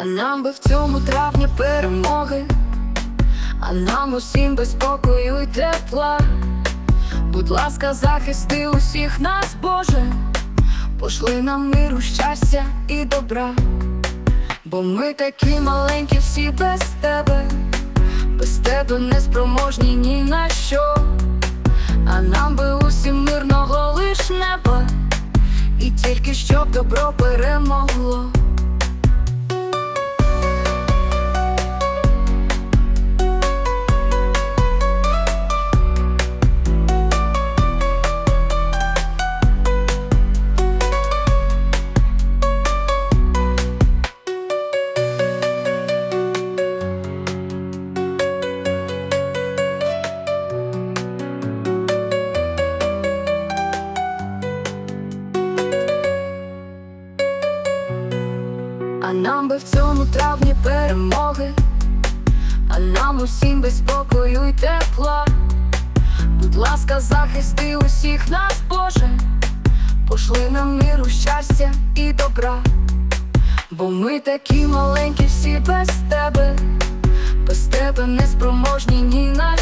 А нам би в цьому травні перемоги, а нам усім без спокою і тепла. Будь ласка, захисти усіх нас, Боже, пошли нам миру, щастя і добра. Бо ми такі маленькі, всі без тебе, без тебе не спроможні ні на що. А нам би усім мирного лиш неба, і тільки щоб добро перемогло. А нам би в цьому травні перемоги, а нам усім без спокою і тепла. Будь ласка, захисти усіх нас, Боже, пошли нам миру, щастя і добра. Бо ми такі маленькі, всі без тебе, без тебе не спроможні ні на.